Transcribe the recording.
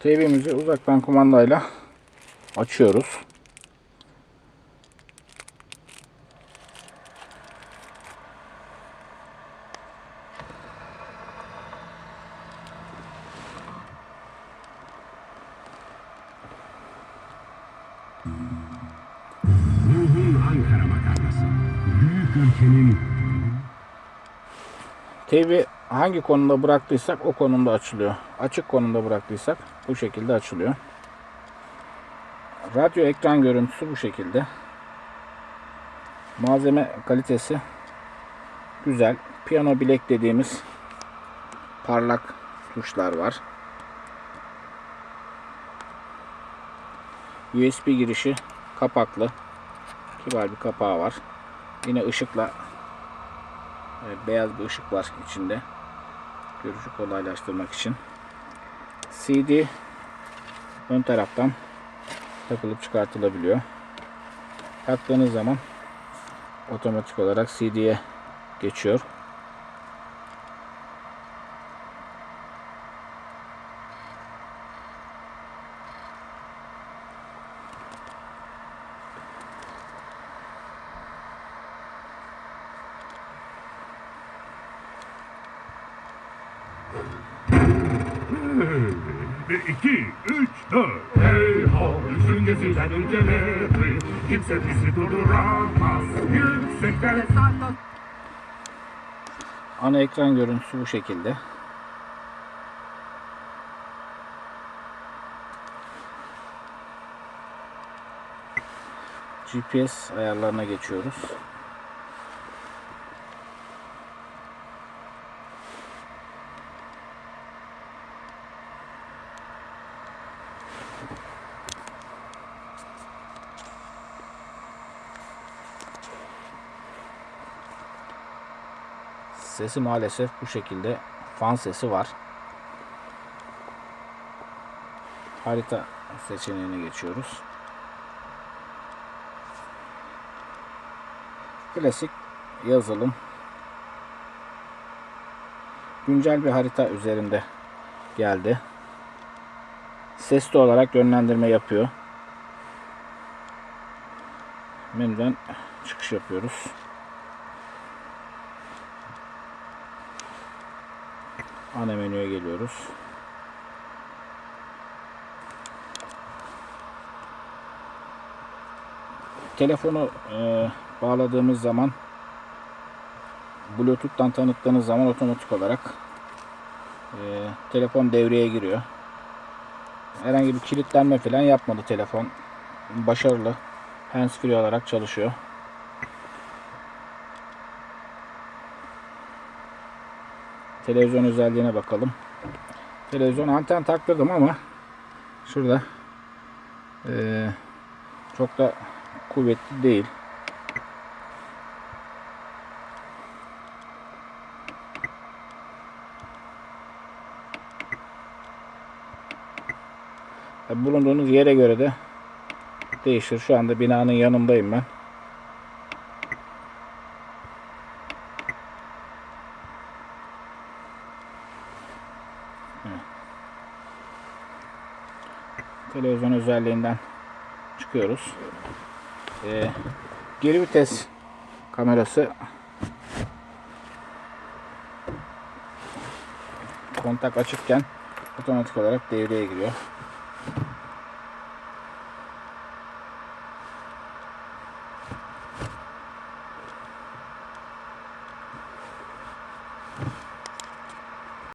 TV'mizi uzaktan kumandayla açıyoruz. Ruhun Ankara makarnası. Büyük ülkenin TV hangi konumda bıraktıysak o konumda açılıyor. Açık konumda bıraktıysak bu şekilde açılıyor. Radyo ekran görüntüsü bu şekilde. Malzeme kalitesi güzel. Piyano bilek dediğimiz parlak tuşlar var. USB girişi kapaklı. Kibar bir kapağı var. Yine ışıkla beyaz bir ışık var içinde. Görüşü kolaylaştırmak için. CD ön taraftan takılıp çıkartılabiliyor. Taktığınız zaman otomatik olarak CD'ye geçiyor. Bir, iki, üç, dört. Hey ho, üçün gezilen ülkeleri kimse bizi durduramaz. Sarkar. Ana ekran görüntüsü bu şekilde. GPS ayarlarına geçiyoruz. Sesi maalesef bu şekilde fan sesi var. Harita seçeneğine geçiyoruz. Klasik yazılım. Güncel bir harita üzerinde geldi. Sesli olarak yönlendirme yapıyor. Menüden çıkış yapıyoruz. Ana menüye geliyoruz. Telefonu e, bağladığımız zaman Bluetooth'tan tanıttığınız zaman otomatik olarak e, telefon devreye giriyor. Herhangi bir kilitlenme falan yapmadı telefon. Başarılı. Handsfree olarak çalışıyor. Televizyon özelliğine bakalım. Televizyon anten taktırdım ama şurada eee, çok da kuvvetli değil. Bulunduğunuz yere göre de değişir. Şu anda binanın yanındayım ben. Televizyon özelliğinden çıkıyoruz. Ee, geri vites kamerası kontak açıkken otomatik olarak devreye giriyor.